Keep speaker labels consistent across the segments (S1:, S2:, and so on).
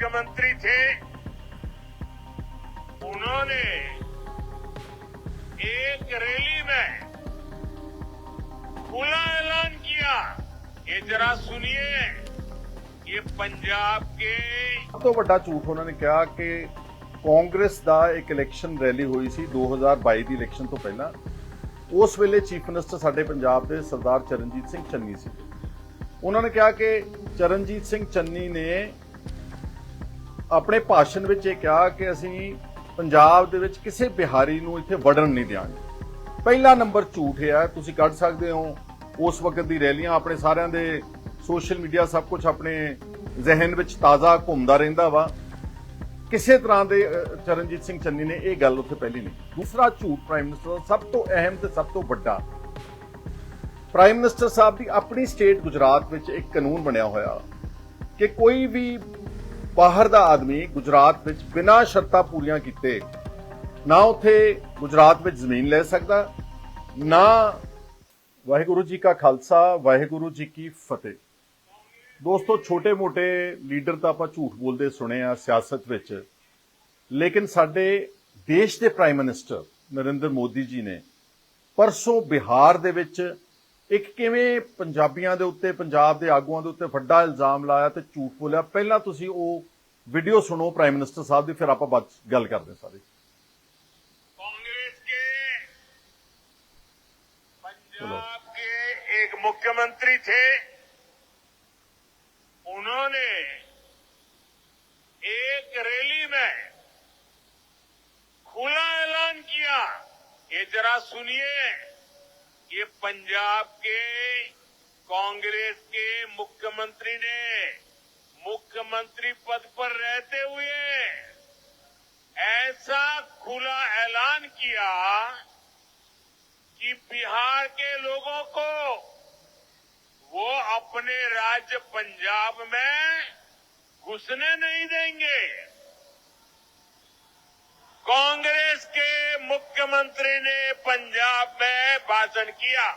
S1: मुख्यमंत्री थे उन्होंने एक रैली में खुला ऐलान किया ये जरा सुनिए ये पंजाब के
S2: ਸਭ ਤੋਂ ਵੱਡਾ ਝੂਠ ਉਹਨਾਂ ਨੇ ਕਿਹਾ ਕਿ ਕਾਂਗਰਸ ਦਾ ਇੱਕ ਇਲੈਕਸ਼ਨ ਰੈਲੀ ਹੋਈ ਸੀ 2022 ਦੀ ਇਲੈਕਸ਼ਨ ਤੋਂ ਪਹਿਲਾਂ ਉਸ ਵੇਲੇ ਚੀਫ ਮਿਨਿਸਟਰ ਸਾਡੇ ਪੰਜਾਬ ਦੇ ਸਰਦਾਰ ਚਰਨਜੀਤ ਸਿੰਘ ਚੰਨੀ ਸੀ ਉਹਨਾਂ ਨੇ ਕਿਹਾ ਕਿ ਚਰਨਜੀਤ ਸਿੰਘ ਚੰਨੀ ਨੇ ਆਪਣੇ ਭਾਸ਼ਣ ਵਿੱਚ ਇਹ ਕਿਹਾ ਕਿ ਅਸੀਂ ਪੰਜਾਬ ਦੇ ਵਿੱਚ ਕਿਸੇ ਬਿਹਾਰੀ ਨੂੰ ਇੱਥੇ ਵੜਨ ਨਹੀਂ ਦਿਆਂਗੇ। ਪਹਿਲਾ ਨੰਬਰ ਝੂਠ ਹੈ, ਤੁਸੀਂ ਕੱਢ ਸਕਦੇ ਹੋ। ਉਸ ਵਕਤ ਦੀ ਰੈਲੀਆਂ ਆਪਣੇ ਸਾਰਿਆਂ ਦੇ ਸੋਸ਼ਲ ਮੀਡੀਆ ਸਭ ਕੁਝ ਆਪਣੇ ਜ਼ਿਹਨ ਵਿੱਚ ਤਾਜ਼ਾ ਘੁੰਮਦਾ ਰਹਿੰਦਾ ਵਾ। ਕਿਸੇ ਤਰ੍ਹਾਂ ਦੇ ਚਰਨਜੀਤ ਸਿੰਘ ਚੰਨੀ ਨੇ ਇਹ ਗੱਲ ਉੱਥੇ ਪਹਿਲੀ ਨਹੀਂ ਦੂਸਰਾ ਝੂਠ ਪ੍ਰਾਈਮ ਮਿਨਿਸਟਰ ਦਾ ਸਭ ਤੋਂ ਅਹਿਮ ਤੇ ਸਭ ਤੋਂ ਵੱਡਾ। ਪ੍ਰਾਈਮ ਮਿਨਿਸਟਰ ਸਾਹਿਬ ਦੀ ਆਪਣੀ ਸਟੇਟ ਗੁਜਰਾਤ ਵਿੱਚ ਇੱਕ ਕਾਨੂੰਨ ਬਣਿਆ ਹੋਇਆ ਕਿ ਕੋਈ ਵੀ ਬਾਹਰ ਦਾ ਆਦਮੀ ਗੁਜਰਾਤ ਵਿੱਚ ਬਿਨਾਂ ਸ਼ਰਤਾਂ ਪੂਰੀਆਂ ਕੀਤੇ ਨਾ ਉੱਥੇ ਗੁਜਰਾਤ ਵਿੱਚ ਜ਼ਮੀਨ ਲੈ ਸਕਦਾ, ਨਾ ਵਾਹਿਗੁਰੂ ਜੀ ਕਾ ਖਾਲਸਾ, ਵਾਹਿਗੁਰੂ ਜੀ ਕੀ ਫਤਿਹ। ਦੋਸਤੋ, ਛੋਟੇ-ਮੋਟੇ ਲੀਡਰ ਤਾਂ ਆਪਾਂ ਝੂਠ ਬੋਲਦੇ ਸੁਣੇ ਆ ਸਿਆਸਤ ਵਿੱਚ, ਲੇਕਿਨ ਸਾਡੇ ਦੇਸ਼ ਦੇ ਪ੍ਰਾਈਮ ਮਿਨਿਸਟਰ ਨਰਿੰਦਰ ਮੋਦੀ ਜੀ ਨੇ ਪਰਸੋਂ ਬਿਹਾਰ ਦੇ ਵਿੱਚ ਇੱਕ ਕਿਵੇਂ ਪੰਜਾਬੀਆਂ ਦੇ ਉੱਤੇ ਪੰਜਾਬ ਦੇ ਆਗੂਆਂ ਦੇ ਉੱਤੇ ਵੱਡਾ ਇਲਜ਼ਾਮ ਲਾਇਆ ਤੇ ਝੂਠ ਬੋਲਿਆ ਪਹਿਲਾਂ ਤੁਸੀਂ ਉਹ ਵੀਡੀਓ ਸੁਣੋ ਪ੍ਰਾਈਮ ਮਿਨਿਸਟਰ ਸਾਹਿਬ ਦੀ ਫਿਰ ਆਪਾਂ ਬਾਅਦ 'ਚ ਗੱਲ ਕਰਦੇ ਹਾਂ ਸਾਰੇ
S1: कांग्रेस के पंजाब के एक मुख्यमंत्री थे उन्होंने एक रैली में खुला ऐलान किया ये जरा सुनिए ये पंजाब के, कांग्रेस के मुख्यमंत्री ने मुख्यमंत्री पद पर रहते हुए ऐसा खुला ऐलान किया कि बिहार के लोगों को वो अपने राज्य पंजाब में घुसने नहीं देंगे। कांग्रेस के मुख्यमंत्री ने पंजाब में भाषण किया।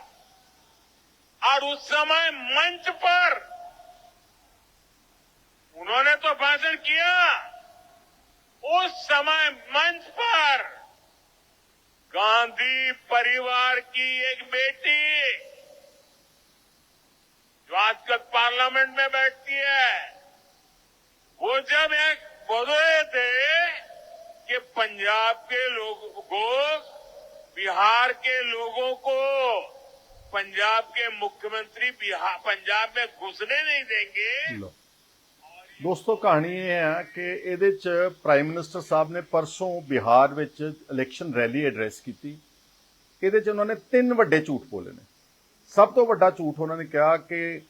S1: और उस समय मंच पर उन्होंने तो भाषण किया। उस समय मंच पर गांधी परिवार की एक बेटी जो आजकल पार्लियामेंट में बैठती है, वो जब एक रहे थे कि पंजाब के लोगों को बिहार के लोगों को पंजाब के मुख्यमंत्री बिहार पंजाब में घुसने नहीं देंगे
S2: ਲਓ ਦੋਸਤੋ ਕਹਾਣੀ ਇਹ ਹੈ ਕਿ ਇਹਦੇ ਚ ਪ੍ਰਾਈਮ ਮਿਨਿਸਟਰ ਸਾਹਿਬ ਨੇ ਪਰਸੋਂ ਬਿਹਾਰ ਵਿੱਚ ਇਲੈਕਸ਼ਨ ਰੈਲੀ ਐਡਰੈਸ ਕੀਤੀ ਇਹਦੇ ਚ ਉਹਨਾਂ ਨੇ ਤਿੰਨ ਵੱਡੇ ਝੂਠ ਬੋਲੇ ਨੇ ਸਭ ਤੋਂ ਵੱਡਾ ਝੂਠ ਉਹਨਾਂ ਨੇ ਕਿਹਾ ਕਿ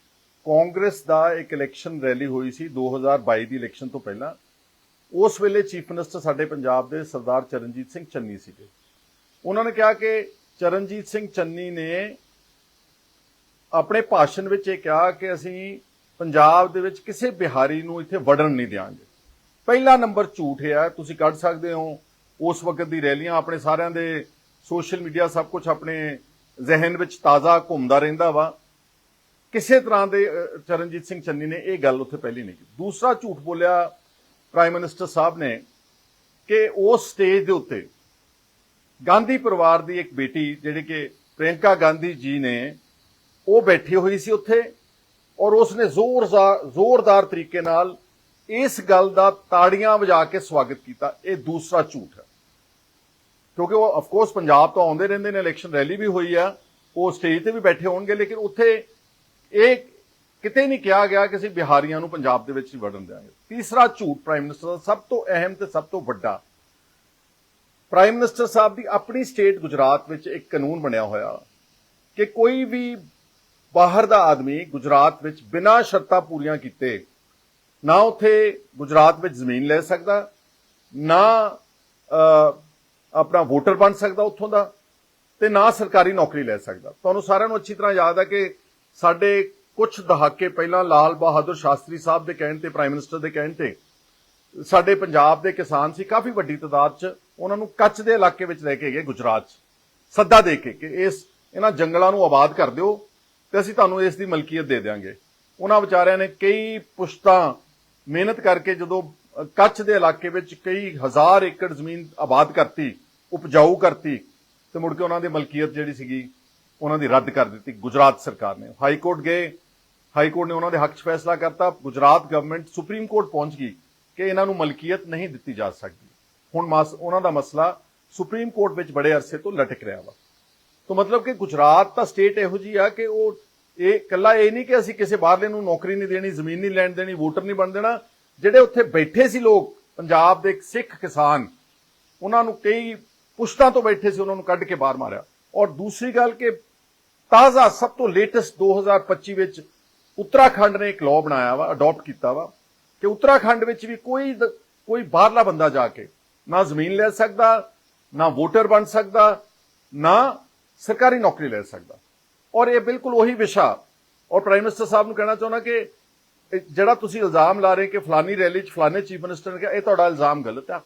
S2: ਕਾਂਗਰਸ ਦਾ ਇੱਕ ਇਲੈਕਸ਼ਨ ਰੈਲੀ ਹੋਈ ਸੀ 2022 ਦੀ ਇਲੈਕਸ਼ਨ ਤੋਂ ਪਹਿਲਾਂ ਉਸ ਵੇਲੇ ਚੀਫ ਮਿਨਿਸਟਰ ਸਾਡੇ ਪੰਜਾਬ ਦੇ ਸਰਦਾਰ ਚਰਨਜੀਤ ਸਿੰਘ ਚੰਨੀ ਸੀਗੇ। ਉਹਨਾਂ ਨੇ ਕਿਹਾ ਕਿ ਚਰਨਜੀਤ ਸਿੰਘ ਚੰਨੀ ਨੇ ਆਪਣੇ ਭਾਸ਼ਣ ਵਿੱਚ ਇਹ ਕਿਹਾ ਕਿ ਅਸੀਂ ਪੰਜਾਬ ਦੇ ਵਿੱਚ ਕਿਸੇ ਬਿਹਾਰੀ ਨੂੰ ਇੱਥੇ ਵੜਨ ਨਹੀਂ ਦਿਆਂਗੇ। ਪਹਿਲਾ ਨੰਬਰ ਝੂਠ ਹੈ ਤੁਸੀਂ ਕੱਢ ਸਕਦੇ ਹੋ। ਉਸ ਵਕਤ ਦੀ ਰੈਲੀਆਂ ਆਪਣੇ ਸਾਰਿਆਂ ਦੇ ਸੋਸ਼ਲ ਮੀਡੀਆ ਸਭ ਕੁਝ ਆਪਣੇ ਜ਼ਿਹਨ ਵਿੱਚ ਤਾਜ਼ਾ ਘੁੰਮਦਾ ਰਹਿੰਦਾ ਵਾ। ਕਿਸੇ ਤਰ੍ਹਾਂ ਦੇ ਚਰਨਜੀਤ ਸਿੰਘ ਚੰਨੀ ਨੇ ਇਹ ਗੱਲ ਉੱਥੇ ਪਹਿਲੀ ਨਹੀਂ ਕੀਤੀ। ਦੂਸਰਾ ਝੂਠ ਬੋਲਿਆ ਪ੍ਰਾਈਮ ਮਿਨਿਸਟਰ ਸਾਹਿਬ ਨੇ ਕਿ ਉਸ ਸਟੇਜ ਦੇ ਉੱਤੇ ਗਾਂਧੀ ਪਰਿਵਾਰ ਦੀ ਇੱਕ ਬੇਟੀ ਜਿਹੜੀ ਕਿ ਪ੍ਰਿਯੰਕਾ ਗਾਂਧੀ ਜੀ ਨੇ, ਉਹ ਬੈਠੀ ਹੋਈ ਸੀ ਉੱਥੇ ਔਰ ਉਸਨੇ ਜ਼ੋਰ ਜ਼ੋਰਦਾਰ ਤਰੀਕੇ ਨਾਲ ਇਸ ਗੱਲ ਦਾ ਤਾੜੀਆਂ ਵਜਾ ਕੇ ਸਵਾਗਤ ਕੀਤਾ। ਇਹ ਦੂਸਰਾ ਝੂਠ ਹੈ। ਕਿਉਂਕਿ ਉਹ ਆਫ ਕੋਰਸ ਪੰਜਾਬ ਤੋਂ ਆਉਂਦੇ ਰਹਿੰਦੇ ਨੇ ਇਲੈਕਸ਼ਨ ਰੈਲੀ ਵੀ ਹੋਈ ਆ, ਉਹ ਸਟੇਜ ਤੇ ਵੀ ਬੈਠੇ ਹੋਣਗੇ, ਲੇਕਿਨ ਉੱਥੇ ਇਹ ਕਿਤੇ ਨਹੀਂ ਕਿਹਾ ਗਿਆ ਕਿ ਅਸੀਂ ਬਿਹਾਰੀਆਂ ਨੂੰ ਪੰਜਾਬ ਦੇ ਵਿੱਚ ਹੀ ਵੜਨ ਦਿਆਂਗੇ। ਤੀਸਰਾ ਝੂਠ ਪ੍ਰਾਈਮ ਮਿਨਿਸਟਰ ਦਾ ਸਭ ਤੋਂ ਅਹਿਮ ਤੇ ਸਭ ਤੋਂ ਵੱਡਾ। ਪ੍ਰਾਈਮ ਮਿਨਿਸਟਰ ਸਾਹਿਬ ਦੀ ਆਪਣੀ ਸਟੇਟ ਗੁਜਰਾਤ ਵਿੱਚ ਇੱਕ ਕਾਨੂੰਨ ਬਣਿਆ ਹੋਇਆ ਕਿ ਕੋਈ ਵੀ ਬਾਹਰ ਦਾ ਆਦਮੀ ਗੁਜਰਾਤ ਵਿੱਚ ਬਿਨਾਂ ਸ਼ਰਤਾਂ ਪੂਰੀਆਂ ਕੀਤੇ ਨਾ ਉੱਥੇ ਗੁਜਰਾਤ ਵਿੱਚ ਜ਼ਮੀਨ ਲੈ ਸਕਦਾ, ਨਾ ਆਪਣਾ ਵੋਟਰ ਬਣ ਸਕਦਾ ਉੱਥੋਂ ਦਾ ਤੇ ਨਾ ਸਰਕਾਰੀ ਨੌਕਰੀ ਲੈ ਸਕਦਾ। ਤੁਹਾਨੂੰ ਸਾਰਿਆਂ ਨੂੰ ਅੱਛੀ ਤਰ੍ਹਾਂ ਯਾਦ ਹੈ ਕਿ ਸਾਡੇ ਕੁਝ ਦਹਾਕੇ ਪਹਿਲਾਂ ਲਾਲ ਬਹਾਦਰ ਸ਼ਾਸਤਰੀ ਸਾਹਿਬ ਦੇ ਕਹਿਣ ਤੇ ਪ੍ਰਾਈਮ ਮਿਨਿਸਟਰ ਦੇ ਕਹਿਣ ਤੇ ਸਾਡੇ ਪੰਜਾਬ ਦੇ ਕਿਸਾਨ ਸੀ, ਕਾਫੀ ਵੱਡੀ ਤਾਦਾਦ 'ਚ ਉਹਨਾਂ ਨੂੰ ਕੱਚ ਦੇ ਇਲਾਕੇ ਵਿੱਚ ਲੈ ਕੇ ਗਏ ਗੁਜਰਾਤ 'ਚ, ਸੱਦਾ ਦੇ ਕੇ ਕਿ ਇਸ ਇਹਨਾਂ ਜੰਗਲਾਂ ਨੂੰ ਆਬਾਦ ਕਰ ਦਿਓ ਤੇ ਅਸੀਂ ਤੁਹਾਨੂੰ ਇਸ ਦੀ ਮਲਕੀਅਤ ਦੇ ਦੇਵਾਂਗੇ ਉਹਨਾਂ ਵਿਚਾਰਿਆਂ ਨੇ ਕਈ ਪੁਸ਼ਤਾਂ, ਮਿਹਨਤ ਕਰਕੇ ਜਦੋਂ ਕੱਚ ਦੇ ਇਲਾਕੇ ਵਿੱਚ ਕਈ ਹਜ਼ਾਰ ਏਕੜ ਜ਼ਮੀਨ ਆਬਾਦ ਕਰਤੀ, ਉਪਜਾਊ ਕਰਤੀ, ਤੇ ਮੁੜ ਕੇ ਉਹਨਾਂ ਦੀ ਮਲਕੀਅਤ ਜਿਹੜੀ ਸੀਗੀ, ਉਹਨਾਂ ਦੀ ਰੱਦ ਕਰ ਦਿੱਤੀ ਗੁਜਰਾਤ ਸਰਕਾਰ ਨੇ। ਹਾਈ ਕੋਰਟ ਗਏ ਹਾਈ ਕੋਰਟ ਨੇ ਉਹਨਾਂ ਦੇ ਹੱਕ 'ਚ ਫੈਸਲਾ ਕਰਤਾ। ਗੁਜਰਾਤ ਗਵਰਨਮੈਂਟ ਸੁਪਰੀਮ ਕੋਰਟ ਪਹੁੰਚ ਗਈ ਕਿ ਇਹਨਾਂ ਨੂੰ ਮਲਕੀਅਤ ਨਹੀਂ ਦਿੱਤੀ ਜਾ ਸਕਦੀ। ਹੁਣ ਉਹਨਾਂ ਦਾ ਮਸਲਾ ਸੁਪਰੀਮ ਕੋਰਟ ਵਿੱਚ ਬੜੇ ਅਰਸੇ ਤੋਂ ਲਟਕ ਰਿਹਾ ਵਾ। ਤਾਂ ਮਤਲਬ ਕਿ ਗੁਜਰਾਤ ਤਾਂ ਸਟੇਟ ਇਹੋ ਜੀ ਆ ਕਿ ਉਹ ਇਹ ਕੱਲਾ ਇਹ ਨਹੀਂ ਕਿ ਅਸੀਂ ਕਿਸੇ ਬਾਹਰਲੇ ਨੂੰ ਨੌਕਰੀ ਨਹੀਂ ਦੇਣੀ, ਜ਼ਮੀਨ ਨਹੀਂ ਲੈਣ ਦੇਣੀ, ਵੋਟਰ ਨਹੀਂ ਬਣ ਦੇਣਾ। ਜਿਹੜੇ ਉੱਥੇ ਬੈਠੇ ਸੀ ਲੋਕ, ਪੰਜਾਬ ਦੇ ਸਿੱਖ ਕਿਸਾਨ, ਉਹਨਾਂ ਨੂੰ ਕਈ ਪੁਸ਼ਤਾਂ ਤੋਂ ਬੈਠੇ ਸੀ, ਉਹਨਾਂ ਨੂੰ ਕੱਢ ਕੇ ਬਾਹਰ ਮਾਰਿਆ। ਔਰ ਦੂਸਰੀ ਗੱਲ ਕਿ ਤਾਜ਼ਾ ਸਭ ਤੋਂ ਲੇਟੈਸਟ 2025 ਵਿੱਚ ਉੱਤਰਾਖੰਡ ਨੇ ਇੱਕ ਲਾਅ ਬਣਾਇਆ ਵਾ ਅਡਾਪਟ ਕੀਤਾ ਵਾ, ਕਿ ਉੱਤਰਾਖੰਡ ਵਿੱਚ ਵੀ ਕੋਈ ਕੋਈ ਬਾਹਰਲਾ ਬੰਦਾ ਜਾ ਕੇ ਨਾ ਜ਼ਮੀਨ ਲੈ ਸਕਦਾ, ਨਾ ਵੋਟਰ ਬਣ ਸਕਦਾ, ਨਾ ਸਰਕਾਰੀ ਨੌਕਰੀ ਲੈ ਸਕਦਾ। ਔਰ ਇਹ ਬਿਲਕੁਲ ਉਹੀ ਵਿਸ਼ਾ, ਔਰ ਪ੍ਰਾਈਮ ਮਿਨਿਸਟਰ ਸਾਹਿਬ ਨੂੰ ਕਹਿਣਾ ਚਾਹੁੰਦਾ ਕਿ ਜਿਹੜਾ ਤੁਸੀਂ ਇਲਜ਼ਾਮ ਲਾ ਰਹੇ ਕਿ ਫਲਾਨੀ ਰੈਲੀ 'ਚ ਫਲਾਨੇ ਚੀਫ ਮਿਨਿਸਟਰ ਨੇ ਕਿਹਾ, ਇਹ ਤੁਹਾਡਾ ਇਲਜ਼ਾਮ ਗਲਤ ਆ।